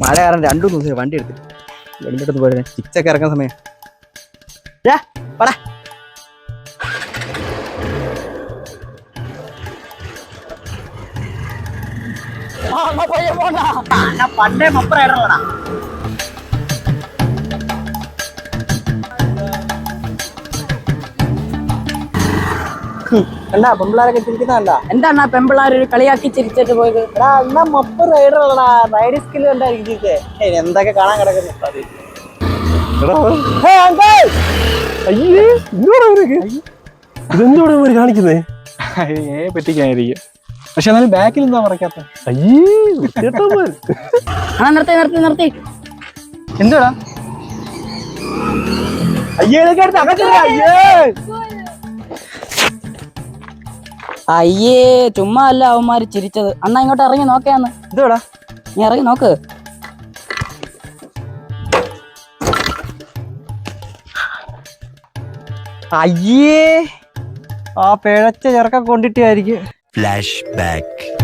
മഴ കാരണം രണ്ടു ദിവസം വണ്ടി എടുത്ത് വെളിയിലോട്ട് പോയത് ചിക്സൊക്കെ ഇറങ്ങുന്ന സമയം. ആ, പണ്ടേ. മപ്പറ ഇടണടാ കണ്ടാ പെമ്പിളാരൊക്കെ ചിരിക്കുന്നതല്ല എന്താണ് ആ പെമ്പിള്ളാർ ഒരു കളിയാക്കി ചിരിച്ചിട്ട് പോയത്? എടാ എന്നാ റൈഡർ റൈഡറല്ലടാ റൈഡ് സ്കിൽ കണ്ടായിരിക്കും ചിരിച്ചേ എന്തൊക്കെ കാണാൻ കിടക്കുന്നു? അയ്യേ ഇതെന്തോടെ ഇവർ കാണിക്കുന്നേ? ഏ പറ്റിക്കായിരിക്കും പക്ഷെ എന്നാലും ബാക്കിൽ എന്താ മറക്കാത്ത. അയ്യേ നിർത്തി നിർത്തി നിർത്തി. എന്താടാ അയ്യേ. അയ്യേ അയ്യേ ചുമ്മാ അല്ല അവന്മാര് ചിരിച്ചത്. അണ്ണാ ഇങ്ങോട്ട് ഇറങ്ങി നോക്കാന്ന് ഇതോടാ നീ ഇറങ്ങി നോക്ക്. അയ്യേ ആ പിഴച്ച ചെറുക്ക കൊണ്ടിട്ടായിരിക്കും Flashback.